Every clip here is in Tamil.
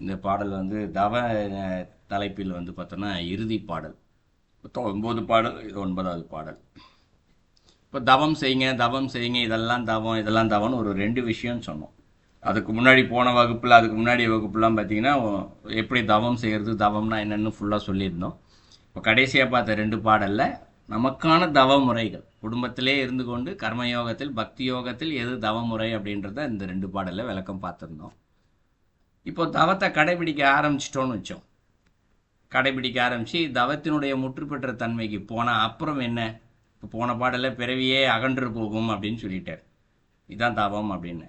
இந்த பாடல் வந்து தவ தலைப்பில் வந்து பார்த்தோன்னா இறுதி பாடல். மொத்தம் ஒன்பது பாடல் இது ஒன்பதாவது பாடல். இப்போ தவம் செய்யுங்க தவம் செய்யுங்க இதெல்லாம் தவம் இதெல்லாம் தவம்னு ஒரு ரெண்டு விஷயம் சொன்னோம். அதுக்கு முன்னாடி போன வகுப்பில் அதுக்கு முன்னாடி வகுப்புலாம் பார்த்தீங்கன்னா எப்படி தவம் செய்கிறது தவம்னா என்னென்னு ஃபுல்லாக சொல்லியிருந்தோம். இப்போ கடைசியாக பார்த்த ரெண்டு பாடலில் நமக்கான தவ முறைகள் குடும்பத்திலே இருந்து கொண்டு கர்மயோகத்தில் பக்தி யோகத்தில் எது தவமுறை அப்படின்றத இந்த ரெண்டு பாடலில் விளக்கம் பார்த்துருந்தோம். இப்போ தவத்தை கடைபிடிக்க ஆரம்பிச்சிட்டோன்னு வச்சோம். கடைபிடிக்க ஆரம்பித்து தவத்தினுடைய முற்று பெற்ற தன்மைக்கு போனால் அப்புறம் என்ன? இப்போ போன பாடலில் பிறவியே அகன்று போகும் அப்படின்னு சொல்லிட்டார். இதுதான் தவம் அப்படின்னு.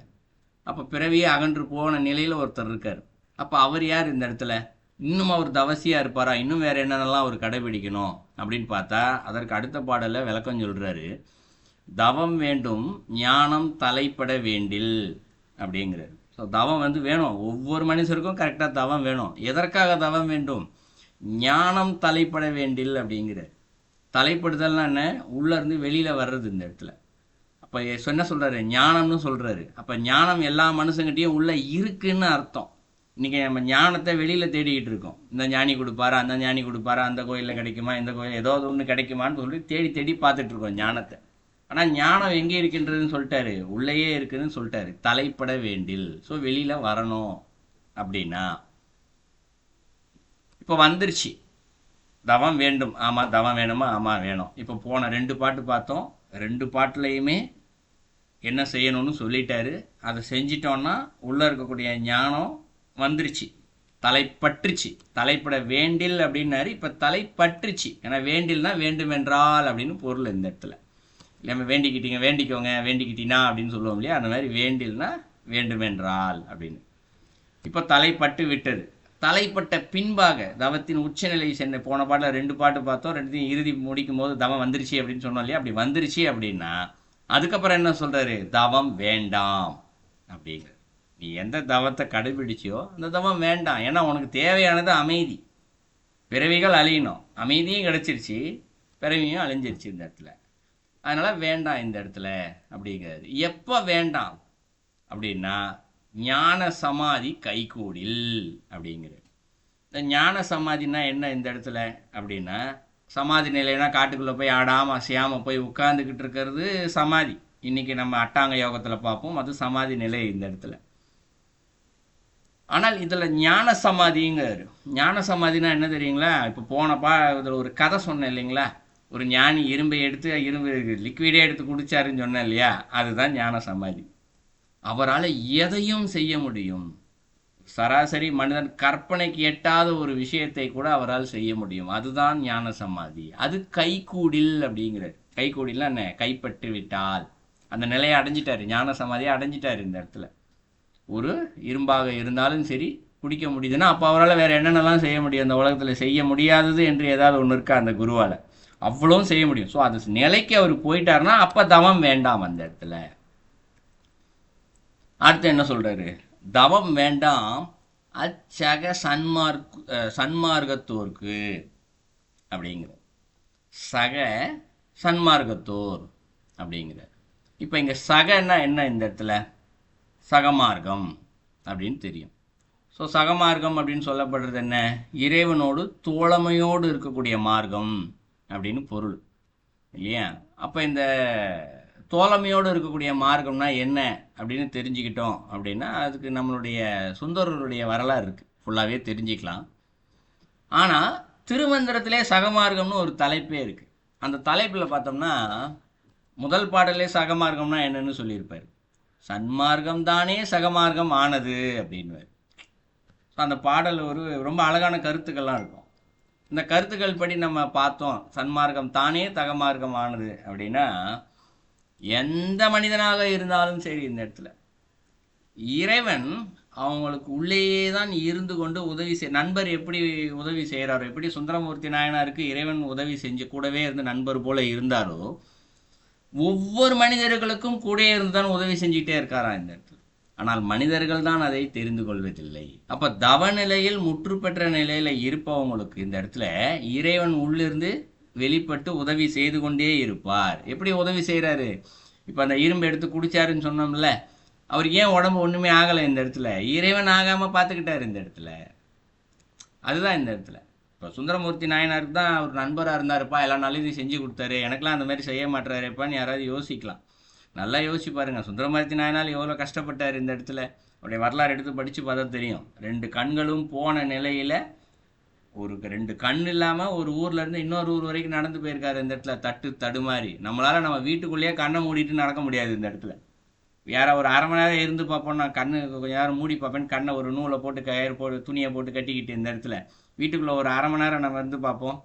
அப்போ பிறவியே அகன்று போன நிலையில் ஒருத்தர் இருக்கார். அப்போ அவர் யார் இந்த இடத்துல? இன்னும் அவர் தவசியாக இருப்பாரா? இன்னும் வேறு என்னென்னலாம் அவர் கடைபிடிக்கணும் அப்படின்னு பார்த்தா அதற்கு அடுத்த பாடலில் விளக்கம் சொல்கிறாரு தவம் வேண்டும் ஞானம் தலைப்பட வேண்டில் அப்படிங்கிறாரு. ஸோ தவம் வந்து வேணும். ஒவ்வொரு மனுஷருக்கும் கரெக்டாக தவம் வேணும். எதற்காக தவம் வேண்டும்? ஞானம் தலைப்பட வேண்டில் அப்படிங்கிறார் தலைப்படுதல்னா என்ன? உள்ளே இருந்து வெளியில் வர்றது இந்த இடத்துல. அப்போ என்ன சொல்கிறாரு ஞானம்னு சொல்கிறாரு அப்போ ஞானம் எல்லா மனுஷங்கிட்டையும் உள்ளே இருக்குன்னு அர்த்தம். இன்றைக்கி நம்ம ஞானத்தை வெளியில் தேடிக்கிட்டு இருக்கோம். இந்த ஞானி கொடுப்பாரா? அந்த ஞானி கொடுப்பாரா? அந்த கோயிலில் கிடைக்குமா? இந்த கோயில் ஏதோ ஒன்று கிடைக்குமான்னு சொல்லி தேடி தேடி பார்த்துட்ருக்கோம் ஞானத்தை. ஆனால் ஞானம் எங்கே இருக்கின்றதுன்னு சொல்லிட்டாரு. உள்ளேயே இருக்குதுன்னு சொல்லிட்டாரு. தலைப்பட வேண்டில். ஸோ வெளியில் வரணும் அப்படின்னா இப்போ வந்துருச்சு. தவம் வேண்டும். ஆமாம் தவம் வேணுமா? ஆமாம் வேணும். இப்போ போன ரெண்டு பாட்டு பார்த்தோம். ரெண்டு பாட்டுலையுமே என்ன செய்யணும்னு சொல்லிட்டாரு. அதை செஞ்சிட்டோன்னா உள்ளே இருக்கக்கூடிய ஞானம் வந்துருச்சு. தலைப்பற்றுச்சு. தலைப்பட வேண்டில் அப்படின்னாரு. இப்போ தலைப்பற்றுச்சு. ஏன்னா வேண்டில்னா வேண்டுமென்றால் அப்படின்னு பொருள் இந்த இடத்துல. நம்ம வேண்டிக்கிட்டீங்க வேண்டிக்கோங்க வேண்டிக்கிட்டீனா அப்படின்னு சொல்லுவோம் இல்லையா? அந்த மாதிரி வேண்டில்னா வேண்டுமென்றால் அப்படின்னு. இப்போ தலைப்பட்டு விட்டது. தலைப்பட்ட பின்பாக தவத்தின் உச்சநிலை சென்னை போன பாட்டில் ரெண்டு பாட்டு பார்த்தோம் ரெண்டுத்தையும் இறுதி முடிக்கும் போது தவம் வந்துருச்சு அப்படின்னு சொன்னோம் இல்லையா? அப்படி வந்துருச்சு அப்படின்னா அதுக்கப்புறம் என்ன சொல்கிறாரு தவம் வேண்டாம் அப்படிங்கிற நீ எந்த தவத்தை கடைபிடிச்சியோ அந்த தவம் வேண்டாம். ஏன்னா உனக்கு தேவையானது அமைதி. பிறவிகள் அழியணும். அமைதியும் கிடச்சிருச்சு பிறவியும் அழிஞ்சிருச்சு இந்த இடத்துல. அதனால் வேண்டாம் இந்த இடத்துல அப்படிங்கிறது. எப்போ வேண்டாம்? அப்படின்னா ஞான சமாதி கைகூடில் அப்படிங்கிறது. இந்த ஞான சமாதினா என்ன இந்த இடத்துல? அப்படின்னா சமாதி நிலைனா காட்டுக்குள்ளே போய் ஆடாமல் அசையாமல் போய் உட்காந்துக்கிட்டு இருக்கிறது சமாதி. இன்னைக்கு நம்ம அட்டாங்க யோகத்தில் பார்ப்போம் அது சமாதி நிலை இந்த இடத்துல. ஆனால் இதில் ஞான சமாதிங்கிறார் ஞான சமாதினா என்ன தெரியுங்களா? இப்போ போனப்பா இதில் ஒரு கதை சொன்னேன் இல்லைங்களா? ஒரு ஞானி இரும்பை எடுத்து இரும்பு லிக்விடே எடுத்து குடிச்சாருன்னு சொன்னேன் இல்லையா? அதுதான் ஞான சமாதி. அவரால் எதையும் செய்ய முடியும். சராசரி மனிதன் கற்பனைக்கு எட்டாத ஒரு விஷயத்தை கூட அவரால் செய்ய முடியும். அதுதான் ஞான சமாதி. அது கைகூடில் அப்படிங்கிறார். கைகூடில் என்ன? கைப்பற்றி விட்டால். அந்த நிலையை அடைஞ்சிட்டாரு. ஞான சமாதியை அடைஞ்சிட்டாரு இந்த இடத்துல. ஒரு இரும்பாக இருந்தாலும் சரி குடிக்க முடியுதுன்னா அப்போ அவரால் வேறு என்னென்னலாம் செய்ய முடியும்? அந்த உலகத்தில் செய்ய முடியாதது என்று ஏதாவது ஒன்று இருக்கா அந்த குருவால்? அவ்வளவும் செய்ய முடியும். ஸோ அது நிலைக்கு அவர் போயிட்டாருன்னா அப்போ தவம் வேண்டாம் அந்த இடத்துல. அடுத்து என்ன சொல்கிறாரு தவம் வேண்டாம் அச்சக சன்மார்க் அஹ் சன்மார்க்கத்தோர்க்கு அப்படிங்கிற சக சன்மார்க்கத்தோர் அப்படிங்கிற இப்போ இங்கே சகன்னா என்ன இந்த இடத்துல? சகமார்க்கம் அப்படின்னு தெரியும். ஸோ சகமார்க்கம் அப்படின்னு சொல்லப்படுறது என்ன? இறைவனோடு தோழமையோடு இருக்கக்கூடிய மார்க்கம். அப்படின்னு பொருள். இல்லையா? அப்போ இந்த தோழமையோடு இருக்கக்கூடிய மார்க்கம்னா என்ன அப்படின்னு தெரிஞ்சுக்கிட்டோம் அப்படின்னா அதுக்கு நம்மளுடைய சுந்தரருடைய வரலாறு இருக்குது ஃபுல்லாகவே தெரிஞ்சுக்கலாம். ஆனால் திருமந்திரத்திலே சகமார்க்கம்னு ஒரு தலைப்பே இருக்குது அந்த தலைப்பில் பார்த்தோம்னா முதல் பாடலே சகமார்க்கம்னா என்னன்னு சொல்லியிருப்பார். சன்மார்க்கம் தானே சகமார்க்கம் ஆனது அப்படின்வார் ஸோ அந்த பாடல் ஒரு ரொம்ப அழகான கருத்துக்கள்லாம் இருக்கும். இந்த கருத்துக்கள் படி நம்ம பார்த்தோம். சன்மார்க்கம் தானே தகமார்க்கம் ஆனது அப்படின்னா எந்த மனிதனாக இருந்தாலும் சரி இந்த இடத்துல. இறைவன் அவங்களுக்கு உள்ளேயே தான் இருந்து கொண்டு உதவி செய் நண்பர் எப்படி உதவி செய்கிறாரோ எப்படி சுந்தரமூர்த்தி நாயனாருக்கு இறைவன் உதவி செஞ்சு கூடவே இருந்து நண்பர் போல இருந்தாரோ ஒவ்வொரு மனிதர்களுக்கும் கூடயே இருந்து தான் உதவி செஞ்சுக்கிட்டே இருக்காராம் இந்த இடத்துல. ஆனால் மனிதர்கள் தான் அதை தெரிந்து கொள்வதில்லை. அப்ப தவ நிலையில் முற்று பெற்ற நிலையில இருப்பவங்களுக்கு இந்த இடத்துல இறைவன் உள்ளிருந்து வெளிப்பட்டு உதவி செய்து கொண்டே இருப்பார். எப்படி உதவி செய்கிறாரு இப்போ அந்த இரும்பு எடுத்து குடிச்சாருன்னு சொன்னோம்ல அவர் ஏன் உடம்பு ஒன்றுமே ஆகலை இந்த இடத்துல? இறைவன் ஆகாமல் பார்த்துக்கிட்டார் இந்த இடத்துல. அதுதான் இந்த இடத்துல. இப்போ சுந்தரமூர்த்தி நாயனாருக்கு தான் அவர் நண்பராக இருந்தாருப்பா எல்லாம் நல்லது செஞ்சு கொடுத்தாரு. எனக்கெல்லாம் அந்த மாதிரி செய்ய மாட்டாருப்பான்னு யாராவது யோசிக்கலாம். நல்லா யோசிச்சு பாருங்கள் சுந்தரமூர்த்தி நாயனால் எவ்வளோ கஷ்டப்பட்டார் இந்த இடத்துல. அவருடைய வரலாறு எடுத்து படித்து பார்த்தா தெரியும். ரெண்டு கண்களும் போன நிலையில் ஒரு ரெண்டு கண் இல்லாமல் ஒரு ஊர்லேருந்து இன்னொரு ஊர் வரைக்கும் நடந்து போயிருக்காரு இந்த இடத்துல. தட்டு தடுமாறி. நம்மளால் நம்ம வீட்டுக்குள்ளேயே கண்ணை மூடிட்டு நடக்க முடியாது இந்த இடத்துல. வேற ஒரு அரை மணி நேரம் இருந்து பார்ப்போம். நான் கண்ணு கொஞ்சம் நேரம் மூடி பார்ப்பேன் கண்ணை ஒரு நூலை போட்டு கயிறு போட்டு துணியை போட்டு கட்டிக்கிட்டு இந்த இடத்துல. வீட்டுக்குள்ளே ஒரு அரை மணி நேரம் நம்ம இருந்து பார்ப்போம்.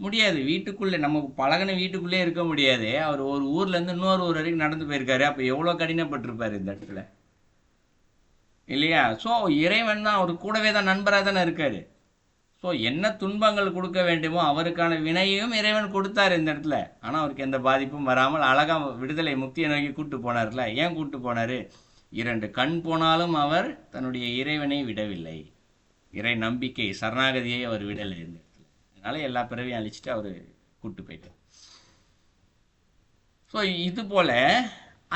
முடியாது. வீட்டுக்குள்ளே நம்ம பழகின வீட்டுக்குள்ளே இருக்க முடியாது. அவர் ஒரு ஊர்லேருந்து இன்னொரு ஊர் வரைக்கும் நடந்து போயிருக்காரு. அப்போ எவ்வளோ கடினப்பட்டிருப்பார் இந்த இடத்துல. இல்லையா? ஸோ இறைவன் தான் அவர் கூடவே தான் நண்பராக தானே இருக்கார். ஸோ என்ன துன்பங்கள் கொடுக்க வேண்டுமோ அவருக்கான வினையும் இறைவன் கொடுத்தாரு இந்த இடத்துல. ஆனால் அவருக்கு எந்த பாதிப்பும் வராமல் அழகாக விடுதலை முக்தியை நோக்கி கூப்பிட்டு போனார்ல. ஏன் கூப்பிட்டு போனார்? இரண்டு கண் போனாலும் அவர் தன்னுடைய இறைவனை விடவில்லை. இறை நம்பிக்கை சரணாகதியை அவர் விடலை. அதனால எல்லா பிறவையும் அழிச்சிட்டு அவர் கூட்டு போயிட்டார். ஸோ இது போல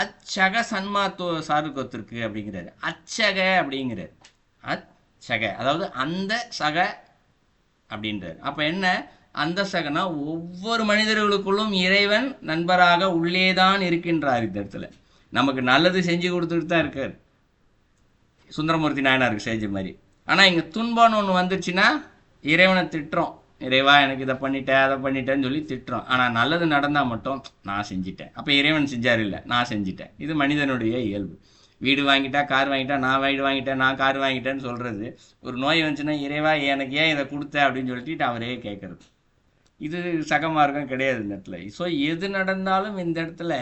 அச்சக சன்மாத்துவ சாருக்கத்திற்கு அப்படிங்கிறாரு. அச்சக அப்படிங்கிறார். அச்சக அதாவது அந்த சக அப்படின்றார். அப்போ என்ன? அந்த சகனா ஒவ்வொரு மனிதர்களுக்குள்ளும் இறைவன் நண்பராக உள்ளே தான் இருக்கின்றார் இந்த இடத்துல. நமக்கு நல்லது செஞ்சு கொடுத்துட்டு தான் இருக்கார். சுந்தரமூர்த்தி நாயனாருக்கு செஞ்ச மாதிரி. ஆனால் இங்கே துன்பம்னு ஒன்று வந்துருச்சுன்னா இறைவனை திட்டுறோம். இறைவா எனக்கு இதை பண்ணிட்டேன் அதை பண்ணிட்டேன்னு சொல்லி திட்டுறோம் ஆனால் நல்லது நடந்தால் மட்டும் நான் செஞ்சிட்டேன். அப்போ இறைவன் செஞ்சார் இல்லை நான் செஞ்சிட்டேன். இது மனிதனுடைய இயல்பு. வீடு வாங்கிட்டா கார் வாங்கிட்டா நான் வீடு வாங்கிட்டேன் நான் கார் வாங்கிட்டேன்னு சொல்கிறது ஒரு நோய் வந்துச்சுன்னா இறைவா எனக்கு ஏன் இதை கொடுத்த அப்படின்னு சொல்லிட்டு அவரே கேட்குறது இது சக மார்க்கம் கிடையாது இந்த இடத்துல. ஸோ எது நடந்தாலும் இந்த இடத்துல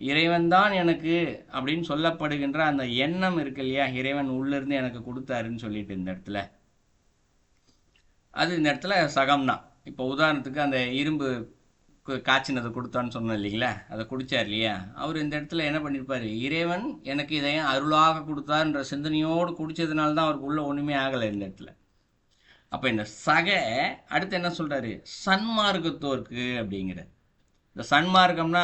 இறைவன் தான் எனக்கு அப்படின்னு சொல்லப்படுகின்ற அந்த எண்ணம் இருக்கு இல்லையா? இறைவன் உள்ளிருந்து எனக்கு கொடுத்தாருன்னு சொல்லிட்டு இந்த இடத்துல. அது இந்த இடத்துல சகம்னா. இப்போ உதாரணத்துக்கு அந்த இரும்பு காய்ச்சினதை கொடுத்தான்னு சொன்னோம் இல்லைங்களா? அதை குடிச்சார் இல்லையா? அவர் இந்த இடத்துல என்ன பண்ணியிருப்பார் இறைவன் எனக்கு இதை அருளாக கொடுத்தாருன்ற சிந்தனையோடு குடித்ததுனால தான் அவருக்கு உள்ள ஒன்றுமே ஆகலை இந்த இடத்துல. அப்போ இந்த சக அடுத்து என்ன சொல்கிறாரு சன்மார்க்கத்தோருக்கு அப்படிங்கிற இந்த சன்மார்க்கம்னா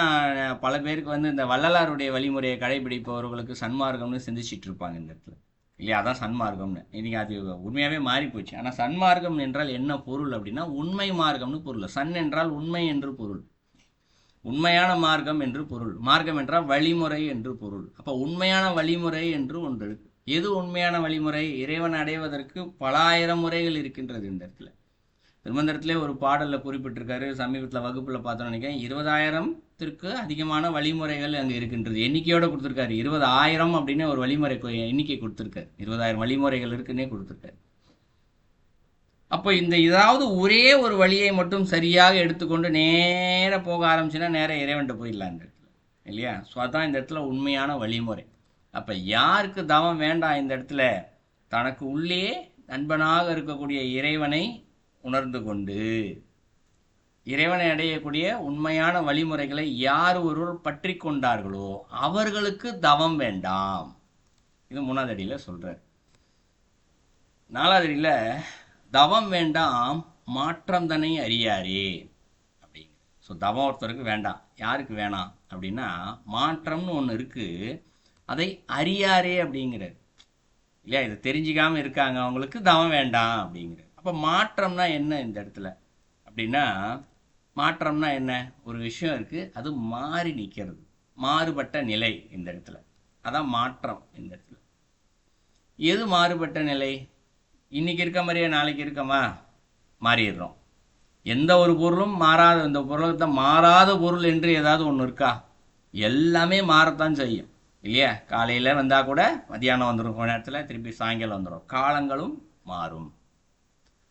பல பேருக்கு வந்து இந்த வள்ளலாருடைய வழிமுறையை கடைபிடிப்பவர்களுக்கு சன்மார்க்கம்னு சிந்திச்சிட்டு இருப்பாங்க இந்த இடத்துல. இல்லையா? அதான் சன்மார்க்கம்னு. இன்னைக்கு அது உண்மையாகவே மாறி போச்சு ஆனா சன்மார்க்கம் என்றால் என்ன பொருள் அப்படின்னா உண்மை மார்க்கம்னு பொருள். சன் என்றால் உண்மை என்று பொருள். உண்மையான மார்க்கம் என்று பொருள். மார்க்கம் என்றால் வழிமுறை என்று பொருள். அப்போ உண்மையான வழிமுறை என்று ஒன்று இருக்கு. எது உண்மையான வழிமுறை? இறைவன் அடைவதற்கு பல ஆயிரம் முறைகள் இருக்கின்றது இந்த இடத்துல. திருமந்திரத்திலே ஒரு பாடலில் குறிப்பிட்டிருக்காரு சமீபத்தில் வகுப்பில் பார்த்தோம்னு நினைக்கிறேன். இருபதாயிரத்திற்கு அதிகமான வழிமுறைகள் அங்கே இருக்கின்றது. எண்ணிக்கையோடு கொடுத்துருக்காரு. இருபது ஆயிரம் அப்படின்னு ஒரு வழிமுறை எண்ணிக்கை கொடுத்துருக்காரு. இருபதாயிரம் வழிமுறைகள் இருக்குன்னே கொடுத்துருக்காரு. அப்போ இந்த ஏதாவது ஒரே ஒரு வழியை மட்டும் சரியாக எடுத்துக்கொண்டு நேராக போக ஆரம்பிச்சுன்னா நேராக இறைவன்ட்டு போயிடலாம் இந்த இடத்துல. இல்லையா? ஸோ அதான் இந்த இடத்துல உண்மையான வழிமுறை. அப்போ யாருக்கு தவம் வேண்டாம் இந்த இடத்துல? தனக்கு உள்ளே நண்பனாக இருக்கக்கூடிய இறைவனை உணர்ந்து கொண்டு இறைவனை அடையக்கூடிய உண்மையான வழிமுறைகளை யார் ஒருவர் பற்றி கொண்டார்களோ அவர்களுக்கு தவம் வேண்டாம். இது மூணாவது அடியில் சொல்கிறார் நாலாவது அடியில் தவம் வேண்டாம் மாற்றம் தன்னை அறியாரே. அப்படிங்க ஸோ தவம் ஒருத்தருக்கு வேண்டாம். யாருக்கு வேணாம்? அப்படின்னா மாற்றம்னு ஒன்று இருக்குது அதை அறியாரே அப்படிங்கிறார். இல்லையா? இதை தெரிஞ்சிக்காமல் இருக்காங்க. அவங்களுக்கு தவம் வேண்டாம் அப்படிங்கிறார். இப்போ மாற்றம்னா என்ன இந்த இடத்துல? அப்படின்னா மாற்றம்னா என்ன? ஒரு விஷயம் இருக்குது அது மாறி நிற்கிறது மாறுபட்ட நிலை இந்த இடத்துல. அதான் மாற்றம் இந்த இடத்துல. எது மாறுபட்ட நிலை? இன்றைக்கி இருக்க மாதிரியே நாளைக்கு இருக்கமா? மாறிடுறோம். எந்த ஒரு பொருளும் மாறாத இந்த பொருளத்தை மாறாத பொருள் என்று ஏதாவது ஒன்று இருக்கா? எல்லாமே மாறத்தான் செய்யும். இல்லையா? காலையில் வந்தால் கூட மதியானம் வந்துடும் கொஞ்ச நேரத்தில் திருப்பி சாயங்காலம் வந்துடும் காலங்களும் மாறும்.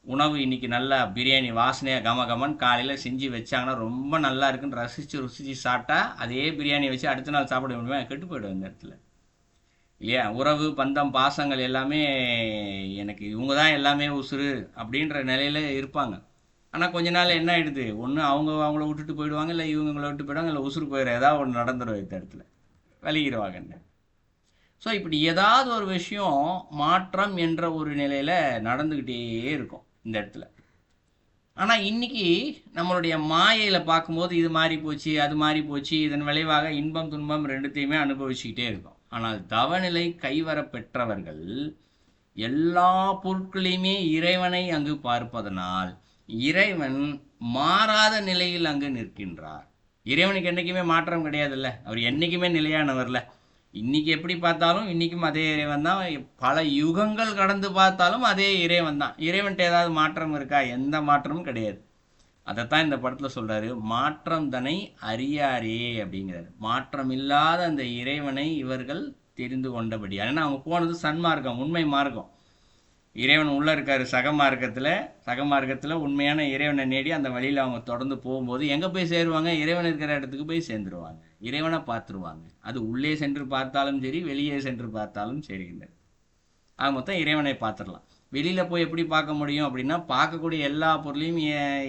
உணவு இன்னைக்கு நல்லா பிரியாணி வாசனையாக கம கமன் காலையில் செஞ்சு வச்சாங்கன்னா ரொம்ப நல்லா இருக்குன்னு ரசிச்சு ருசிச்சு சாப்பிட்டா அதே பிரியாணி வச்சு அடுத்த நாள் சாப்பிட முடியுமா கெட்டு போயிடும் இந்த இடத்துல. இல்லையா? உறவு பந்தம் பாசங்கள் எல்லாமே எனக்கு இவங்க தான் எல்லாமே உசுறு அப்படின்ற நிலையில இருப்பாங்க. ஆனால் கொஞ்ச நாள் என்ன ஆகிடுது ஒன்று அவங்க அவங்கள விட்டுட்டு போயிடுவாங்க இல்லை இவங்களை விட்டு போயிடுவாங்க இல்லை உசுறு போயிடுற ஏதாவது ஒன்று நடந்துடும் இந்த இடத்துல. விலகிடுவாங்க ஸோ இப்படி ஏதாவது ஒரு விஷயம் மாற்றம் என்ற ஒரு நிலையில் நடந்துக்கிட்டே இருக்கும். இந்த இடத்துல. ஆனால் இன்னைக்கு நம்மளுடைய மாயையில் பார்க்கும்போது இது மாறி போச்சு அது மாறி போச்சு இதன் விளைவாக இன்பம் துன்பம் ரெண்டுத்தையுமே அனுபவிச்சுக்கிட்டே இருக்கும். ஆனால் தவநிலை கைவர பெற்றவர்கள் எல்லா பொருட்களையுமே இறைவனை அங்கு பார்ப்பதனால் இறைவன் மாறாத நிலையில் அங்கு நிற்கின்றார். இறைவனுக்கு என்றைக்குமே மாற்றம் கிடையாதுல்ல. அவர் என்றைக்குமே நிலையானவர்ல. இன்னைக்கு எப்படி பார்த்தாலும் இன்னைக்கும் அதே இறைவன் தான். பல யுகங்கள் கடந்து பார்த்தாலும் அதே இறைவன் தான். இறைவன்கிட்ட ஏதாவது மாற்றம் இருக்கா? எந்த மாற்றமும் கிடையாது. அதைத்தான் இந்த படத்தில் சொல்கிறாரு மாற்றம் தனை அறியாரே அப்படிங்கிறாரு. மாற்றம் இல்லாத அந்த இறைவனை இவர்கள் தெரிந்து கொண்டபடி. ஏன்னா அவங்க போனது சன்மார்க்கம் உண்மை மார்க்கம். இறைவன் உள்ள இருக்காரு சக மார்க்கத்தில் உண்மையான இறைவனை நேடி அந்த வழியில் அவங்க தொடர்ந்து போகும்போது எங்கே போய் சேருவாங்க? இறைவன் இருக்கிற இடத்துக்கு போய் சேர்ந்துருவாங்க. இறைவனை பார்த்துருவாங்க. அது உள்ளே சென்று பார்த்தாலும் சரி வெளியே சென்று பார்த்தாலும் சரிங்க ஆக மொத்தம் இறைவனை பார்த்துடலாம். வெளியில் போய் எப்படி பார்க்க முடியும் அப்படின்னா பார்க்கக்கூடிய எல்லா பொருளையும்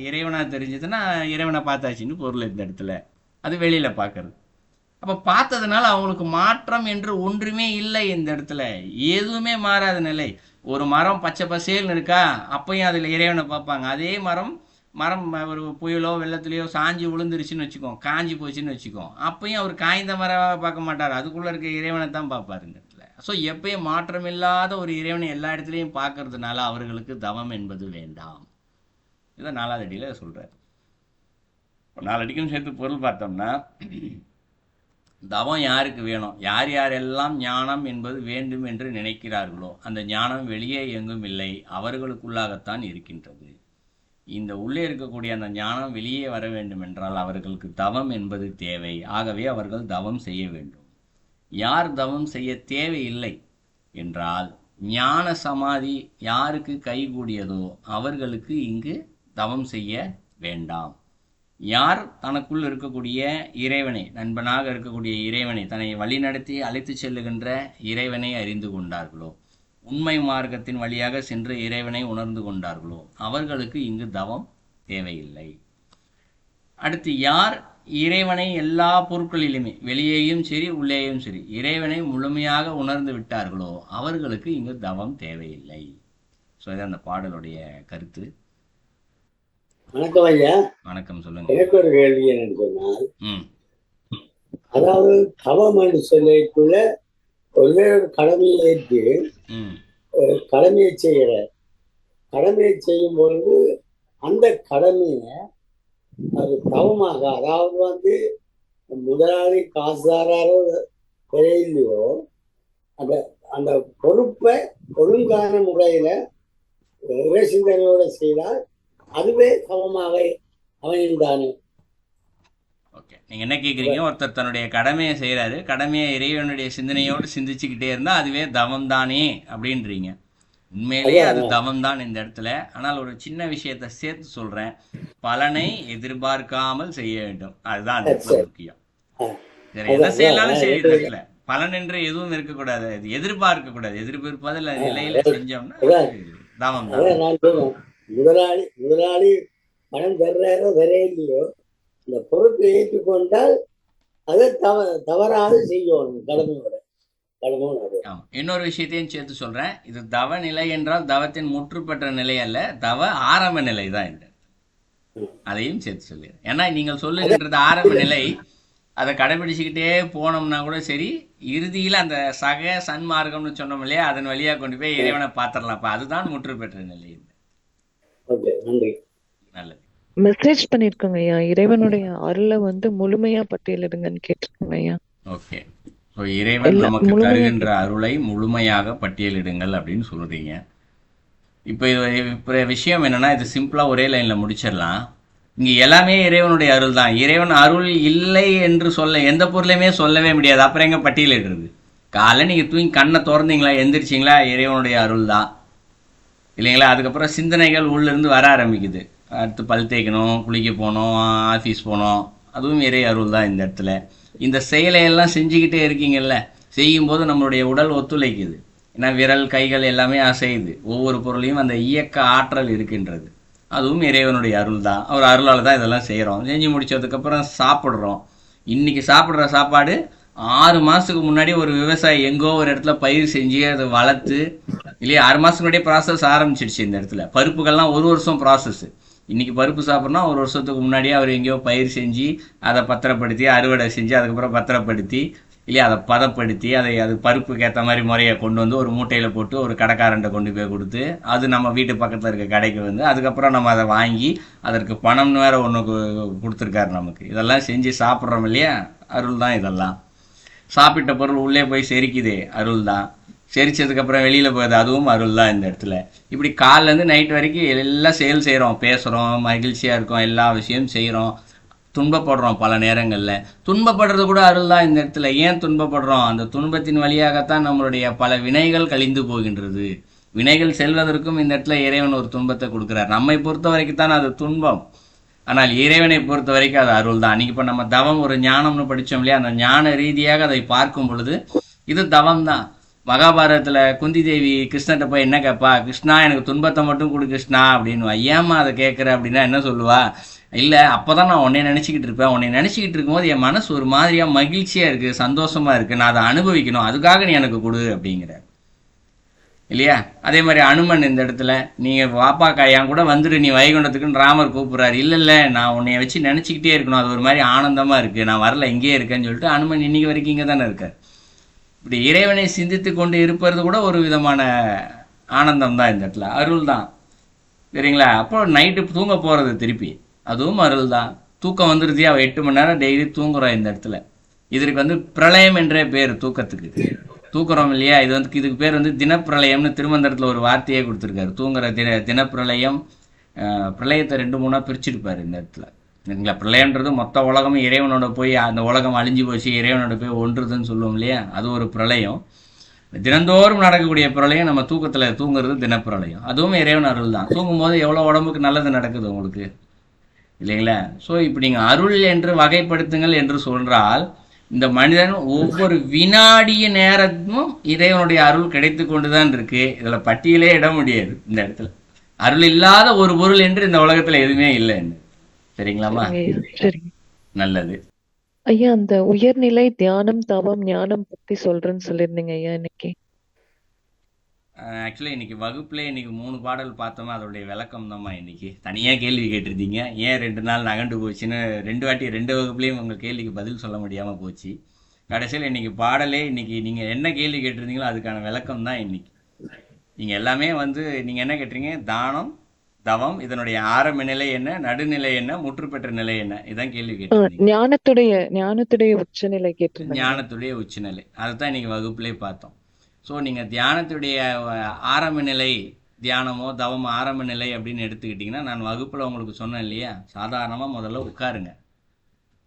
இறைவனாக தெரிஞ்சதுன்னா இறைவனை பார்த்தாச்சுன்னு பொருள் இந்த இடத்துல. அது வெளியில் பார்க்கறது. அப்போ பார்த்ததுனால அவங்களுக்கு மாற்றம் என்று ஒன்றுமே இல்லை இந்த இடத்துல. எதுவுமே மாறாத நிலை. ஒரு மரம் பச்சை பசேல்னு இருக்கா அப்பையும் அதில் இறைவனை பார்ப்பாங்க. அதே மரம் மரம் ஒரு புயலோ வெள்ளத்துலையோ சாஞ்சி விழுந்துருச்சுன்னு வச்சுக்கோ காஞ்சி போச்சுன்னு வச்சுக்கோ அப்பயும் அவர் காய்ந்த மரம் பார்க்க மாட்டார். அதுக்குள்ளே இருக்க இறைவனை தான் பார்ப்பாரு இந்த இடத்துல. ஸோ எப்பயும் மாற்றம் இல்லாத ஒரு இறைவனை எல்லா இடத்துலையும் பார்க்கறதுனால அவர்களுக்கு தவம் என்பது வேண்டாம். இதை நாலாவது அடியில் சொல்கிறார் இப்போ நாலு அடிக்கும் சேர்த்து பொருள் பார்த்தோம்னா தவம் யாருக்கு வேணும்? யார் யாரெல்லாம் ஞானம் என்பது வேண்டும் என்று நினைக்கிறார்களோ அந்த ஞானம் வெளியே எங்கும் இல்லை அவர்களுக்குள்ளாகத்தான் இருக்கின்றது. இந்த உள்ளே இருக்கக்கூடிய அந்த ஞானம் வெளியே வர வேண்டும் என்றால் அவர்களுக்கு தவம் என்பது தேவை. ஆகவே அவர்கள் தவம் செய்ய வேண்டும். யார் தவம் செய்ய தேவையில்லை என்றால் ஞான சமாதி யாருக்கு கைகூடியதோ அவர்களுக்கு இங்கு தவம் செய்ய வேண்டாம். யார் தனக்குள் இருக்கக்கூடிய இறைவனை நண்பனாக இருக்கக்கூடிய இறைவனை தன்னை வழிநடத்தி அழைத்து செல்லுகின்ற இறைவனை அறிந்து கொண்டார்களோ உண்மை மார்க்கத்தின் வழியாக சென்று இறைவனை உணர்ந்து கொண்டார்களோ? அவர்களுக்கு இங்கு தவம் தேவையில்லை. அடுத்து யார் இறைவனை எல்லா பொருட்களிலுமே வெளியேயும் சரி உள்ளேயும் சரி இறைவனை முழுமையாக உணர்ந்து விட்டார்களோ? அவர்களுக்கு இங்கு தவம் தேவையில்லை. ஸோ இது அந்த பாடலுடைய கருத்து. வணக்கம் ஐயா. வணக்கம் சொல்லுங்க. எனக்கு ஒரு கேள்வி என்னன்னு சொன்னால் அதாவது தவம் என்று சொல்லிக்குள்ள ஒரே ஒரு கடமையை ஏற்று கடமையை செய்கிற கடமையை செய்யும் பொழுது அந்த கடமையை அது தவமாக அதாவது வந்து முதலாளி காசுதாரோ இல்லையோ அந்த அந்த பொறுப்பை ஒழுங்கான முறையில இறை சிந்தனையோட செய்தால் அதுவே தவமாக அமைந்தானே ஓகே நீங்க என்ன கேக்குறீங்க? ஒருத்தர் தன்னுடைய கடமையை செய்றாரு. கடமையை இறைவனுடைய சிந்தனையோடு சிந்திச்சுக்கிட்டே இருந்தா அதுவே தவம் தானே அப்படின்றீங்க. உண்மையிலேயே அது தவம் தான் இந்த இடத்துல. ஆனால் ஒரு சின்ன விஷயத்தை சேர்த்து சொல்றேன். பலனை எதிர்பார்க்காமல் செய்ய வேண்டும். அதுதான் முக்கியம். எதை செய்யலாலும் சரி இந்த இடத்துல பலன் என்று எதுவும் இருக்கக்கூடாது. அது எதிர்பார்க்க கூடாது. எதிர்பார்ப்பதில் நிலையில செஞ்சோம்னா தவம் தான் முதலாளி முதலாளி பணம் தர்றாரோ இல்லையோ இந்த பொறுப்பை ஏற்றுக்கொண்டால் அதை தவ தவறாது செய்யணும் கடமையோட. இன்னொரு விஷயத்தையும் சேர்த்து சொல்றேன். இது தவ நிலை என்றால் தவத்தின் முற்று பெற்ற நிலை அல்ல தவ ஆரம்ப நிலை தான் அதையும் சேர்த்து சொல்லிடுறேன். ஏன்னா நீங்கள் சொல்லுகின்றது ஆரம்ப நிலை அதை கடைபிடிச்சுக்கிட்டே போனோம்னா கூட சரி இறுதியில் அந்த சக சன்மார்க்கம்னு சொன்னோம் இல்லையா அதன் வழியா கொண்டு போய் இறைவனை பார்த்துடலாம். அப்ப அதுதான் முற்று பெற்ற நிலை ஓகே நன்றி. மெசேஜ் பண்ணிருக்கோங்க ஐயா. இறைவனுடைய அருளை வந்து முழுமையா பட்டியலிடுங்கன்னு கேட்டிருக்கோங்க ஐயா. ஓகே இறைவன் நமக்கு தருகின்ற அருளை முழுமையாக பட்டியலிடுங்கள் அப்படின்னு சொல்றீங்க. இப்போ இது இப்போ விஷயம் என்னன்னா இது சிம்பிளா ஒரே லைன்ல முடிச்சிடலாம். இங்க எல்லாமே இறைவனுடைய அருள் தான். இறைவன் அருள் இல்லை என்று சொல்ல எந்த பொருளையுமே சொல்லவே முடியாது. அப்புறம் எங்க பட்டியலிடுறது? காலைல நீங்க தூங்கி கண்ணை திறந்தீங்களா எந்திரிச்சிங்களா இறைவனுடைய அருள் தான். இல்லைங்களா? அதுக்கப்புறம் சிந்தனைகள் உள்ள இருந்து வர ஆரம்பிக்குது. அடுத்து பல் தேய்க்கணும் குளிக்க போகணும் ஆஃபீஸ் போகணும். அதுவும் இறை அருள் தான் இந்த இடத்துல. இந்த செயலையெல்லாம் செஞ்சுக்கிட்டே இருக்கீங்கல்ல செய்யும்போது நம்மளுடைய உடல் ஒத்துழைக்குது. ஏன்னா விரல் கைகள் எல்லாமே அசையுது. ஒவ்வொரு பொருளையும் அந்த இயக்க ஆற்றல் இருக்கின்றது. அதுவும் இறைவனுடைய அருள் தான். அவர் அருளால் தான் இதெல்லாம் செய்கிறோம் செஞ்சு முடிச்சதுக்கப்புறம் சாப்பிட்றோம். இன்றைக்கி சாப்பிட்ற சாப்பாடு ஆறு மாதத்துக்கு முன்னாடி ஒரு விவசாயி எங்கோ ஒரு இடத்துல பயிர் செஞ்சு அதை வளர்த்து இல்லையா ஆறு மாதத்துக்கு முன்னாடியே ப்ராசஸ் ஆரம்பிச்சிடுச்சு இந்த இடத்துல. பருப்புகள்லாம் ஒரு வருஷம் ப்ராசஸ்ஸு இன்றைக்கி பருப்பு சாப்பிட்றோம்னா ஒரு வருஷத்துக்கு முன்னாடியே அவர் எங்கேயோ பயிர் செஞ்சு அதை பத்திரப்படுத்தி அறுவடை செஞ்சு அதுக்கப்புறம் பத்திரப்படுத்தி இல்லையா அதை பதப்படுத்தி அதை அது பருப்புக்கு ஏற்ற மாதிரி முறையை கொண்டு வந்து ஒரு மூட்டையில் போட்டு ஒரு கடைக்காரன்ட்ட கொண்டு போய் கொடுத்து அது நம்ம வீட்டு பக்கத்தில் இருக்க கடைக்கு வந்து அதுக்கப்புறம் நம்ம அதை வாங்கி அதற்கு பணம்னு வேற ஒன்று கொடுத்துருக்காரு நமக்கு. இதெல்லாம் செஞ்சு சாப்பிட்றோம் இல்லையா? அருள் தான் இதெல்லாம். சாப்பிட்ட பொருள் உள்ளே போய் செரிக்குதே அருள் தான். செரிச்சதுக்கப்புறம் வெளியில் போகுது அதுவும் அருள் தான் இந்த இடத்துல. இப்படி காலிலேருந்து நைட் வரைக்கும் எல்லாம் செயல் செய்கிறோம் பேசுகிறோம் மகிழ்ச்சியாக இருக்கோம் எல்லா விஷயமும் செய்கிறோம் துன்பப்படுறோம் பல நேரங்களில். துன்பப்படுறது கூட அருள் தான் இந்த இடத்துல. ஏன் துன்பப்படுறோம்? அந்த துன்பத்தின் வழியாகத்தான் நம்மளுடைய பல வினைகள் கழிந்து போகின்றது. வினைகள் செல்வதற்கும் இந்த இடத்துல இறைவன் ஒரு துன்பத்தை கொடுக்குறார். நம்மை பொறுத்த வரைக்கும் தான் அது துன்பம். ஆனால் இறைவனை பொறுத்த வரைக்கும் அது அருள் தான். அன்னைக்கு இப்போ நம்ம தவம் ஒரு ஞானம்னு படித்தோம் இல்லையா? அந்த ஞான ரீதியாக அதை பார்க்கும் பொழுது இது தவம் தான். மகாபாரதத்தில் குந்தி தேவி கிருஷ்ணகிட்ட போய் என்ன கேட்பா கிருஷ்ணா எனக்கு துன்பத்தை மட்டும் கொடு கிருஷ்ணா அப்படின்னு ஏம்மா அதை கேட்குற அப்படின்னா என்ன சொல்லுவா? இல்லை அப்போ தான் நான் உன்னை நினச்சிக்கிட்டு இருப்பேன். உன்னை நினச்சிக்கிட்டு இருக்கும்போது என் மனசு ஒரு மாதிரியாக மகிழ்ச்சியாக இருக்குது சந்தோஷமாக இருக்குது நான் அதை அனுபவிக்கணும். அதுக்காக நீ எனக்கு கொடு அப்படிங்கிற. இல்லையா? அதே மாதிரி அனுமன் இந்த இடத்துல நீங்கள் வாப்பாக்கா என் கூட வந்துடு நீ வைகுண்டத்துக்குன்னு ராமர் கூப்பிட்றாரு. இல்லை இல்லை நான் உன்னைய வச்சு நினச்சிக்கிட்டே இருக்கணும். அது ஒரு மாதிரி ஆனந்தமாக இருக்குது நான் வரல இங்கேயே இருக்கேன்னு சொல்லிட்டு அனுமன் இன்னைக்கு வரைக்கும் இங்கே தானே இருக்கார். இப்படி இறைவனை சிந்தித்து கொண்டு இருப்பது கூட ஒரு விதமான ஆனந்தம் தான் இந்த இடத்துல. அருள் தான் சரிங்களா? அப்போ நைட்டு தூங்க போகிறது திருப்பி. அதுவும் அருள் தான் தூக்கம் வந்துருது அவள் எட்டு மணி நேரம் டெய்லி தூங்குறோம் இந்த இடத்துல. இதற்கு வந்து பிரளயம் என்றே பேர் தூக்கத்துக்கு. தூக்குறோம் இல்லையா? இது வந்து இதுக்கு பேர் வந்து தினப்பிரளயம்னு திருமந்திரத்தில் ஒரு வார்த்தையே கொடுத்துருக்காரு. தூங்குற தின தினப்பிரளயம் பிரளயத்தை ரெண்டு மூணாக பிரிச்சிருப்பார் இந்த இடத்துல. சரிங்களா பிரளயன்றது மொத்த உலகமும் இறைவனோட போய் அந்த உலகம் அழிஞ்சு போச்சு இறைவனோட போய் ஒன்றுதுன்னு சொல்லுவோம் இல்லையா? அது ஒரு பிரளயம். தினந்தோறும் நடக்கக்கூடிய பிரளயம் நம்ம தூக்கத்தில் தூங்குறது தினப்பிரளயம். அதுவும் இறைவன் அருள் தான். தூங்கும்போது எவ்வளோ உடம்புக்கு நல்லது நடக்குது உங்களுக்கு? இல்லைங்களா? ஸோ இப்படி நீங்கள் அருள் என்று வகைப்படுத்துங்கள் என்று சொல்கிறால் இந்த மனிதன் ஒவ்வொரு வினாடிய நேரமும் இறைவனுடைய அருள் கிடைத்து கொண்டு தான் இருக்கு. இதில் பட்டியலே இட முடியாது இந்த இடத்துல. அருள் இல்லாத ஒரு பொருள் என்று இந்த உலகத்தில் எதுவுமே இல்லை சரிங்களாம்மா? ஐயா சரிங்க. நல்லது. ஐயா அந்த உயர்நிலை தியானம் தவம் ஞானம் பத்தி சொல்றேன்னு சொல்லியிருந்தீங்க ஐயா இன்னைக்கு. ஆக்சுவலி இன்னைக்கு வகுப்புல இன்னைக்கு மூணு பாடல் பார்த்தோமா? அதோடைய விளக்கம் தான்மா இன்னைக்கு. தனியாக கேள்வி கேட்டிருந்தீங்க. ஏன் ரெண்டு நாள் நகண்டு போச்சுன்னு ரெண்டு வாட்டி ரெண்டு வகுப்புலையும் உங்கள் கேள்விக்கு பதில் சொல்ல முடியாமல் போச்சு. கடைசியில் இன்னைக்கு பாடலே இன்னைக்கு நீங்கள் என்ன கேள்வி கேட்டிருந்தீங்களோ அதுக்கான விளக்கம் தான் இன்னைக்கு. நீங்கள் எல்லாமே வந்து நீங்கள் என்ன கேட்டீங்க தானம் தவம் இதனுடைய ஆரம்ப நிலை என்ன நடுநிலை என்ன முற்று பெற்ற நிலை என்ன? இதான் கேள்வி கேட்டிருந்தீங்க. ஞானத்துடைய ஞானத்துடைய உச்சநிலை கேட்டிருந்தேன் ஞானத்துடைய உச்சநிலை. அதுதான் இன்னைக்கு வகுப்புலே பார்த்தோம். ஸோ நீங்கள் தியானத்துடைய ஆரம்ப நிலை தியானமோ தவமோ ஆரம்ப நிலை அப்படின்னு எடுத்துக்கிட்டிங்கன்னா நான் வகுப்பில் உங்களுக்கு சொன்னேன் இல்லையா? சாதாரணமாக முதல்ல உட்காருங்க.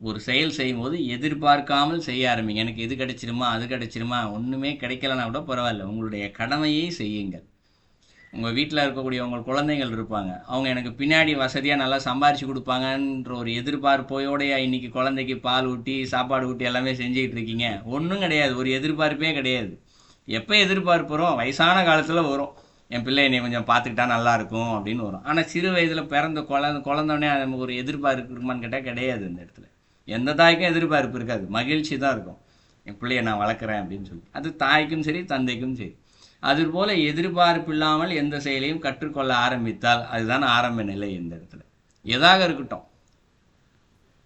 ஒரு செயல் செய்யும்போது எதிர்பார்க்காமல் செய்ய ஆரம்பிங்க. எனக்கு இது கிடைச்சிருமா அது கிடைச்சிருமா ஒன்றுமே கிடைக்கலனா கூட பரவாயில்ல. உங்களுடைய கடமையை செய்யுங்கள். உங்கள் வீட்டில் இருக்கக்கூடிய உங்கள் குழந்தைகள் இருப்பாங்க. அவங்க எனக்கு பின்னாடி வசதியாக நல்லா சம்பாரிச்சு கொடுப்பாங்கன்ற ஒரு எதிர்பார்ப்போயோடைய இன்றைக்கி குழந்தைக்கு பால் ஊட்டி சாப்பாடு ஊட்டி எல்லாமே செஞ்சுக்கிட்டு இருக்கீங்க. ஒன்றும் கிடையாது. ஒரு எதிர்பார்ப்பே கிடையாது. எப்போ எதிர்பார்ப்புறோம் வயசான காலத்தில் வரும். என் பிள்ளை என்னை கொஞ்சம் பார்த்துக்கிட்டா நல்லா இருக்கும் அப்படின்னு வரும். ஆனால் சிறு வயதில் பிறந்த குழந்த குழந்தோடனே நமக்கு ஒரு எதிர்பார்ப்பு இருக்குமான்னு கேட்டால் கிடையாது இந்த இடத்துல. எந்த தாய்க்கும் எதிர்பார்ப்பு இருக்காது. மகிழ்ச்சி தான் இருக்கும். என் பிள்ளைய நான் வளர்க்குறேன் அப்படின்னு சொல்லி. அது தாய்க்கும் சரி தந்தைக்கும் சரி. அதுபோல் எதிர்பார்ப்பு இல்லாமல் எந்த செயலையும் கற்றுக்கொள்ள ஆரம்பித்தால் அதுதான் ஆரம்ப நிலை இந்த இடத்துல. எதாக இருக்கட்டும்.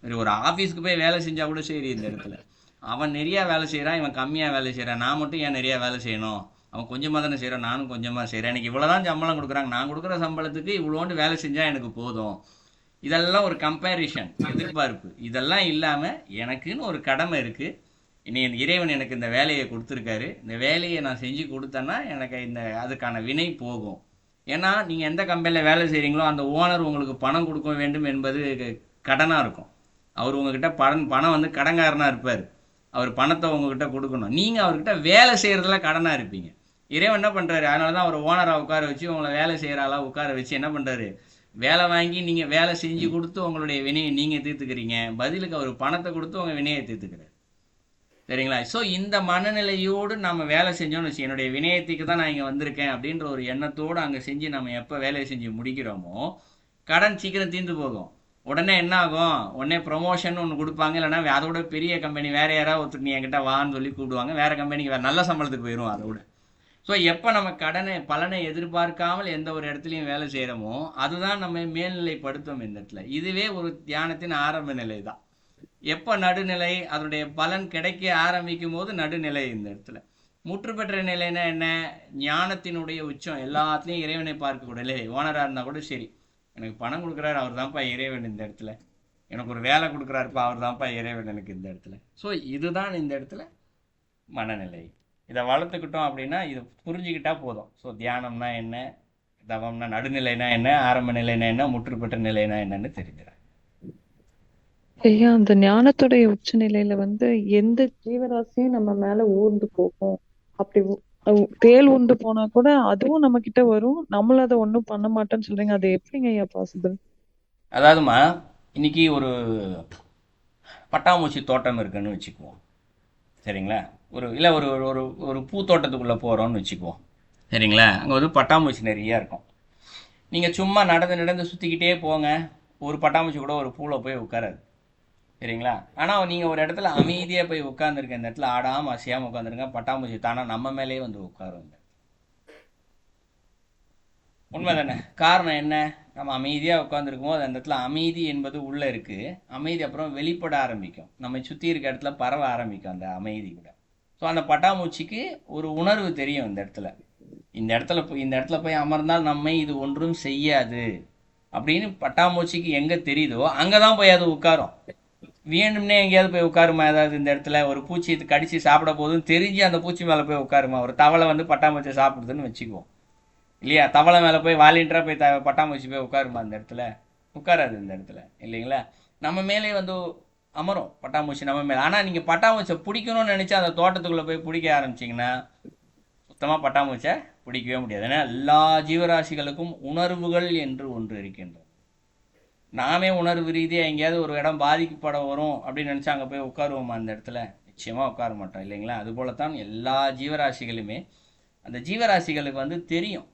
சரி ஒரு ஆஃபீஸ்க்கு போய் வேலை செஞ்சால் கூட சரி இந்த இடத்துல. அவன் நிறையா வேலை செய்கிறான் இவன் கம்மியாக வேலை செய்கிறான் நான் மட்டும் ஏன் நிறையா வேலை செய்யணும்? அவன் கொஞ்சமாக தானே செய்கிறான் நானும் கொஞ்சமாக செய்கிறேன் எனக்கு இவ்வளோ தான் சம்பளம் கொடுக்குறாங்க. நான் கொடுக்குற சம்பளத்துக்கு இவ்வளோண்டு வேலை செஞ்சால் எனக்கு போதும். இதெல்லாம் ஒரு கம்பேரிஷன் எதிர்பார்ப்பு. இதெல்லாம் இல்லாமல் எனக்குன்னு ஒரு கடமை இருக்குது இனி என் இறைவன் எனக்கு இந்த வேலையை கொடுத்துருக்காரு. இந்த வேலையை நான் செஞ்சு கொடுத்தேன்னா எனக்கு இந்த அதுக்கான வினை போகும். ஏன்னா நீங்கள் எந்த கம்பெனியில் வேலை செய்கிறீங்களோ அந்த ஓனர் உங்களுக்கு பணம் கொடுக்க வேண்டும் என்பது கடனாக இருக்கும். அவர் உங்ககிட்ட பணம் பணம் வந்து கடன்காரனாக இருப்பார். அவர் பணத்தை உங்ககிட்ட கொடுக்கணும். நீங்கள் அவர்கிட்ட வேலை செய்கிறதுல கடனாக இருப்பீங்க. இறைவன் என்ன பண்ணுறாரு அதனால தான் அவர் ஓனராக உட்கார வச்சு உங்களை வேலை செய்கிற ஆளாக உட்கார வச்சு என்ன பண்ணுறாரு வேலை வாங்கி நீங்கள் வேலை செஞ்சு கொடுத்து உங்களுடைய வினையை நீங்கள் தீர்த்துக்கிறீங்க. பதிலுக்கு அவர் பணத்தை கொடுத்து உங்கள் வினையை தீர்த்துக்கிறார். சரிங்களா? ஸோ இந்த மனநிலையோடு நம்ம வேலை செஞ்சோம்னு வச்சு என்னுடைய வினயத்துக்கு தான் நான் இங்கே வந்திருக்கேன் அப்படின்ற ஒரு எண்ணத்தோடு அங்கே செஞ்சு நம்ம எப்போ வேலையை செஞ்சு முடிக்கிறோமோ கடன் சீக்கிரம் தீர்ந்து போகும். உடனே என்ன ஆகும்? உடனே ப்ரொமோஷன் ஒன்று கொடுப்பாங்க. இல்லைனா அதோட பெரிய கம்பெனி வேறு யாராவது ஒருத்தர் நீ என்கிட்ட வான்னு சொல்லி கூப்பிடுவாங்க. வேற கம்பெனிக்கு வேறு நல்ல சம்பளத்துக்கு போயிடும் அதோட. ஸோ எப்போ நம்ம கடனை பலனை எதிர்பார்க்காமல் எந்த ஒரு இடத்துலையும் வேலை செய்கிறோமோ அதுதான் நம்ம மேல்நிலைப்படுத்தும் இந்த இடத்துல. இதுவே ஒரு தியானத்தின் ஆரம்ப நிலை தான் எப்போ நடுநிலை அதனுடைய பலன் கிடைக்க ஆரம்பிக்கும் போது நடுநிலை இந்த இடத்துல. முற்று பெற்ற நிலைன்னா என்ன? ஞானத்தினுடைய உச்சம். எல்லாத்துலேயும் இறைவனை பார்க்கக்கூடாது இல்லை ஓனராக இருந்தால் கூட சரி. எனக்கு பணம் கொடுக்குறாரு அவர் தான்ப்பா இறைவன் இந்த இடத்துல. எனக்கு ஒரு வேலை கொடுக்குறாருப்பா அவர் தான்ப்பா இறைவன் எனக்கு இந்த இடத்துல. ஸோ இதுதான் இந்த இடத்துல மனநிலை. இதை வளர்த்துக்கிட்டோம் அப்படின்னா இது புரிஞ்சுக்கிட்டால் போதும். ஸோ தியானம்னா என்ன? தவம்னா நடுநிலைனா என்ன? ஆரம்ப நிலைனா என்ன? முற்று பெற்ற நிலைனா என்னன்னு தெரிஞ்சிடும் ஐயா அந்த ஞானத்துடைய உச்ச நிலையில வந்து எந்த ஜீவராசியும் நம்ம மேல ஊர்ந்து போகும். அப்படி ஊ- தேள் உண்டு போனா கூட அதுவும் நம்ம கிட்ட வரும். நம்மள அதை ஒண்ணும் பண்ண மாட்டோம்னு சொல்றீங்க. அது எப்படிங்க ஐயா பாசிபிள் அதாவதுமா இன்னைக்கு ஒரு பட்டாம்பூச்சி தோட்டம் இருக்குன்னு வச்சுக்குவோம். சரிங்களா? ஒரு இல்லை ஒரு ஒரு- ஒரு ஒரு பூத்தோட்டத்துக்குள்ளே போகிறோம்னு வச்சுக்குவோம். சரிங்களா? அங்கே வந்து பட்டாம்பூச்சி நிறைய இருக்கும். நீங்கள் சும்மா நடந்து நடந்து சுற்றிக்கிட்டே போங்க. ஒரு பட்டாம்பூச்சி கூட ஒரு பூவில் போய் உட்காராது. சரிங்களா? ஆனால் நீங்கள் ஒரு இடத்துல அமைதியாக போய் உட்காந்துருக்க இந்த இடத்துல ஆடாமல் அசையாமல் உட்காந்துருங்க பட்டாம்பூச்சி தானே நம்ம மேலேயே வந்து உட்காரும் உண்மை தானே காரணம் என்ன? நம்ம அமைதியாக உட்காந்துருக்கும் போது அந்த இடத்துல அமைதி என்பது உள்ளே இருக்குது அமைதி அப்புறம் வெளிப்பட ஆரம்பிக்கும். நம்ம சுற்றி இருக்க இடத்துல பரவ ஆரம்பிக்கும் அந்த அமைதி கூட. ஸோ அந்த பட்டாம்பூச்சிக்கு ஒரு உணர்வு தெரியும் இந்த இடத்துல. இந்த இடத்துல போய் இந்த இடத்துல போய் அமர்ந்தால் நம்மை இது ஒன்றும் செய்யாது. அப்படின்னு பட்டாம்பூச்சிக்கு எங்கே தெரியுதோ அங்கே தான் போய் அது உட்காரும். வேணும்னே எங்கேயாவது போய் உட்காருமா? ஏதாவது இந்த இடத்துல ஒரு பூச்சி இது கடிச்சு சாப்பிட போதும் தெரிஞ்சு அந்த பூச்சி மேலே போய் உட்காருமா? ஒரு தவளை வந்து பட்டாம்பூச்சி சாப்பிடுதுன்னு வச்சுக்குவோம். இல்லையா? தவளை மேலே போய் வாலின்றா போய் த பட்டாம்பூச்சி போய் உட்காருமா அந்த இடத்துல? உட்காராது இந்த இடத்துல. இல்லைங்களா? நம்ம மேலே வந்து அமரும் பட்டாம்பூச்சி நம்ம மேலே. ஆனால் நீங்கள் பட்டாம்பூச்சியை பிடிக்கணும்னு நினச்சா அந்த தோட்டத்துக்குள்ளே போய் பிடிக்க ஆரம்பிச்சிங்கன்னா சுத்தமாக பட்டாம்பூச்சை பிடிக்கவே முடியாது. ஏன்னா எல்லா ஜீவராசிகளுக்கும் உணர்வுகள் என்று ஒன்று இருக்கின்றது. நாமே உணர்வு ரீதியாக எங்கேயாவது ஒரு இடம் பாதிக்கப்பட வரும் அப்படின்னு நினச்சா அங்கே போய் உட்காருவோமா அந்த இடத்துல? நிச்சயமாக உட்கார மாட்டோம் இல்லைங்களா? அதுபோலத்தான் எல்லா ஜீவராசிகளுமே. அந்த ஜீவராசிகளுக்கு வந்து தெரியும்.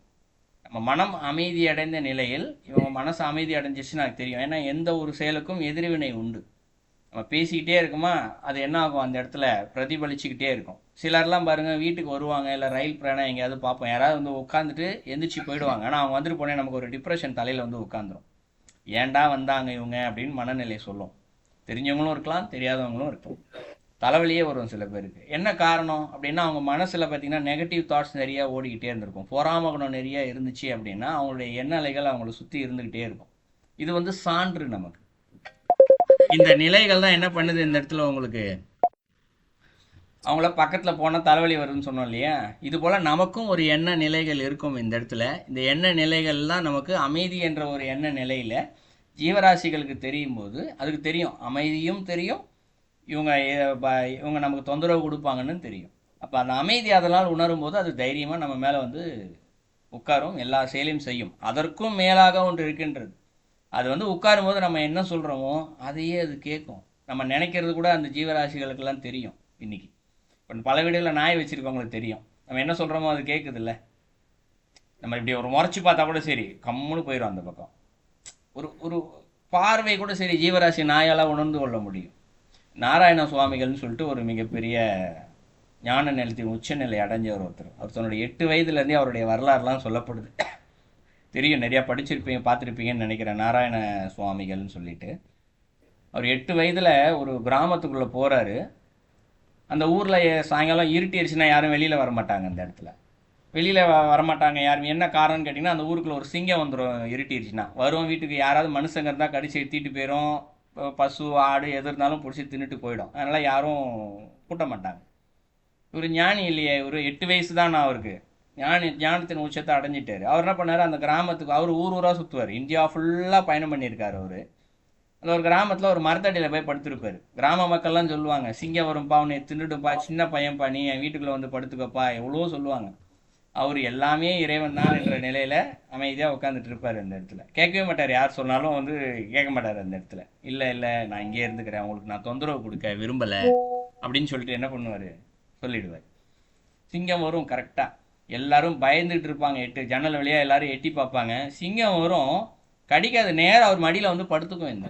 நம்ம மனம் அமைதி அடைந்த நிலையில் இவங்க மனசு அமைதி அடைஞ்சிச்சுன்னு எனக்கு தெரியும். ஏன்னா எந்த ஒரு செயலுக்கும் எதிர்வினை உண்டு. நம்ம பேசிக்கிட்டே இருக்குமா அது என்ன ஆகும்? அந்த இடத்துல பிரதிபலிச்சுக்கிட்டே இருக்கும். சிலர்லாம் பாருங்கள் வீட்டுக்கு வருவாங்க இல்லை ரயில் பிரயாணம் எங்கேயாவது பார்ப்போம். யாராவது வந்து உட்காந்துட்டு எந்திரிச்சு போயிடுவாங்க. ஆனால் அவங்க வந்துட்டு போனே நமக்கு ஒரு டிப்ரெஷன் தலையில் வந்து உட்காந்துரும் ஏன்டா வந்தாங்க இவங்க அப்படின்னு மனநிலை சொல்லும். தெரிஞ்சவங்களும் இருக்கலாம் தெரியாதவங்களும் இருக்கலாம். தலைவலியே வரும் சில பேருக்கு. என்ன காரணம் அப்படின்னா அவங்க மனசில் பார்த்தீங்கன்னா நெகட்டிவ் தாட்ஸ் நிறையா ஓடிக்கிட்டே இருந்திருக்கும். பொறாம குணம் நிறையா இருந்துச்சு அப்படின்னா அவங்களுடைய எண்ணலைகள் அவங்கள சுற்றி இருந்துக்கிட்டே இருக்கும். இது வந்து சான்று நமக்கு. இந்த நிலைகள் தான் என்ன பண்ணுது இந்த இடத்துல உங்களுக்கு? அவங்கள பக்கத்தில் போனால் தலைவலி வருதுன்னு சொன்னோம் இல்லையா? இது போல் நமக்கும் ஒரு எண்ண நிலைகள் இருக்கும் இந்த இடத்துல. இந்த எண்ண நிலைகள் தான் நமக்கு அமைதி என்ற ஒரு எண்ண நிலையில் ஜீவராசிகளுக்கு தெரியும் போது அதுக்கு தெரியும். அமைதியும் தெரியும். இவங்க ப- இவங்க நமக்கு தொந்தரவு கொடுப்பாங்கன்னு தெரியும். அப்போ அந்த அமைதி அதனால் உணரும் போது அது தைரியமாக நம்ம மேலே வந்து உட்காரும். எல்லா செயலையும் செய்யும். அதற்கும் மேலாக ஒன்று இருக்கின்றது. அது வந்து உட்காரும் போது நம்ம என்ன சொல்கிறோமோ அதையே அது கேட்கும். நம்ம நினைக்கிறது கூட அந்த ஜீவராசிகளுக்கெல்லாம் தெரியும் இன்றைக்கி இப்போ பல வீடுகளில் நாய் வச்சுருக்கவங்களுக்கு தெரியும். நம்ம என்ன சொல்கிறோமோ அது கேட்குதுல்ல நம்ம இப்படி ஒரு முறைச்சி பார்த்தா கூட சரி கம்முன்னு போயிடும் அந்த பக்கம். ஒரு ஒரு பார்வை கூட சரி ஜீவராசி நாயால் உணர்ந்து கொள்ள முடியும். நாராயண சுவாமிகள்னு சொல்லிட்டு ஒரு மிகப்பெரிய ஞான நிலத்தின் உச்சநிலை அடைஞ்சவர் ஒருத்தர். அவர் தன்னுடைய எட்டு வயதுலேருந்தே அவருடைய வரலாறுலாம் சொல்லப்படுது. தெரியும் நிறையா படிச்சிருப்பீங்க பார்த்துருப்பீங்கன்னு நினைக்கிறேன் நாராயண சுவாமிகள்னு சொல்லிட்டு. அவர் எட்டு வயதில் ஒரு கிராமத்துக்குள்ளே போகிறாரு அந்த ஊரில் சாயங்காலம் இருட்டிடுச்சுன்னா யாரும் வெளியில் வர மாட்டாங்க அந்த இடத்துல. வெளியில் வ வரமாட்டாங்க யாரும். என்ன காரணம்னு கேட்டிங்கன்னா அந்த ஊருக்குள்ளே ஒரு சிங்கம் வந்துடும் இருட்டிடுச்சுன்னா வரும் வீட்டுக்கு யாராவது மனுஷங்க இருந்தால் கடிச்சு எடுத்திட்டு போயிடும் பசு ஆடு எது இருந்தாலும் பிடிச்சி தின்னுட்டு போயிடும். அதனால் யாரும் கூட்ட மாட்டாங்க. இவர் ஞானி இல்லையே. ஒரு எட்டு வயசு தான் அவருக்கு? ஞானி ஞானத்தின் உச்சத்தை அடைஞ்சிட்டாரு. அவர் என்ன பண்ணார்? அந்த கிராமத்துக்கு அவர் ஊர் ஊராக சுற்றுவார் இந்தியா ஃபுல்லாக பயணம் பண்ணியிருக்காரு அவர். அந்த ஒரு கிராமத்தில் ஒரு மரத்தடியில் போய் படுத்திருப்பாரு. கிராம மக்கள்லாம் சொல்லுவாங்க சிங்கம் வரும்பா உன்னை தின்னுட்டுப்பா சின்ன பையன்பா நீ என் வீட்டுக்குள்ளே வந்து படுத்துக்கப்பா எவ்வளோ சொல்லுவாங்க. அவர் எல்லாமே இறைவன் தான் என்ற நிலையில் அமைதியாக உட்காந்துட்டு இருப்பார் அந்த இடத்துல. கேட்கவே மாட்டார் யார் சொன்னாலும் வந்து கேட்க மாட்டார் அந்த இடத்துல. இல்லை இல்லை நான் இங்கே இருந்துக்கிறேன் உங்களுக்கு நான் தொந்தரவு கொடுக்க விரும்பலை அப்படின்னு சொல்லிட்டு என்ன பண்ணுவார்? சொல்லிடுவார். சிங்கம் வரும் கரெக்டாக எல்லாரும் பயந்துட்டு இருப்பாங்க எட்டு ஜன்னல் வழியாக எல்லாரும் எட்டி பார்ப்பாங்க. சிங்கம் வரும் கடிக்காது நேராக அவர் மடியில் வந்து படுத்துக்கும் இந்த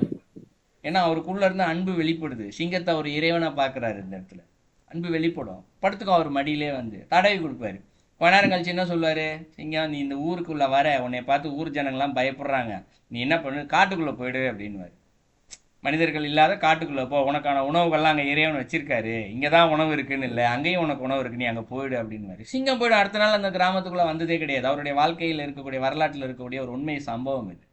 ஏன்னா அவருக்குள்ள இருந்து அன்பு வெளிப்படுது. சிங்கத்தை அவர் இறைவனா பார்க்குறாரு இந்த இடத்துல. அன்பு வெளிப்படும். படுத்துக்கும் அவர் மடியிலே வந்து தடவி கொடுப்பாரு. கொஞ்ச நேரம் கழிச்சு என்ன சொல்லுவாரு? சிங்கம் நீ இந்த ஊருக்குள்ள வர உன்னை பார்த்து ஊர் ஜனங்கள்லாம் பயப்படுறாங்க. நீ என்ன பண்ணு? காட்டுக்குள்ள போயிடு அப்படின்னுவாரு. மனிதர்கள் இல்லாத காட்டுக்குள்ளே போ. உனக்கான உணவுகள்லாம் அங்கே இறைவன் வச்சிருக்காரு. இங்கே தான் உணவு இருக்குன்னு இல்லை. அங்கேயும் உனக்கு உணவு இருக்கு. நீ அங்கே போயிடு அப்படின்வாரு சிங்கம் போயிடு. அடுத்த நாள் அந்த கிராமத்துக்குள்ளே வந்ததே கிடையாது. அவருடைய வாழ்க்கையில் இருக்கக்கூடிய வரலாற்றில் இருக்கக்கூடிய ஒரு உண்மை சம்பவம் இது.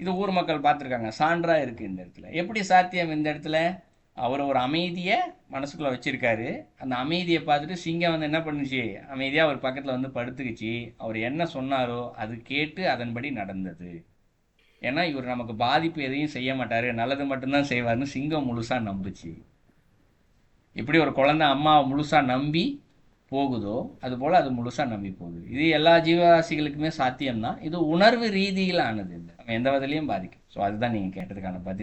இது ஊர் மக்கள் பார்த்துருக்காங்க. சான்றாக இருக்குது இந்த இடத்துல. எப்படி சாத்தியம் இந்த இடத்துல? அவர் ஒரு அமைதியை மனசுக்குள்ளே வச்சுருக்காரு. அந்த அமைதியை பார்த்துட்டு சிங்கம் வந்து என்ன பண்ணுச்சு? அமைதியாக அவர் பக்கத்தில் வந்து படுத்துக்கிச்சு. அவர் என்ன சொன்னாரோ அது கேட்டு அதன்படி நடந்தது. ஏன்னா இவர் நமக்கு பாதிப்பு எதையும் செய்ய மாட்டார். நல்லது மட்டும்தான் செய்வார்னு சிங்கம் முழுசாக நம்புச்சு. இப்படி ஒரு குழந்தை அம்மாவை முழுசாக நம்பி போகுதோ அது போல் அது முழுசா நம்பி போகுது. இது எல்லா ஜீவராசிகளுக்குமே சாத்தியம்தான். இது உணர்வு ரீதியிலானது இது. நம்ம எந்த விதத்துலையும் பாதிக்கும் ஸோ அதுதான் நீங்கள் கேட்டதுக்கான பதில்.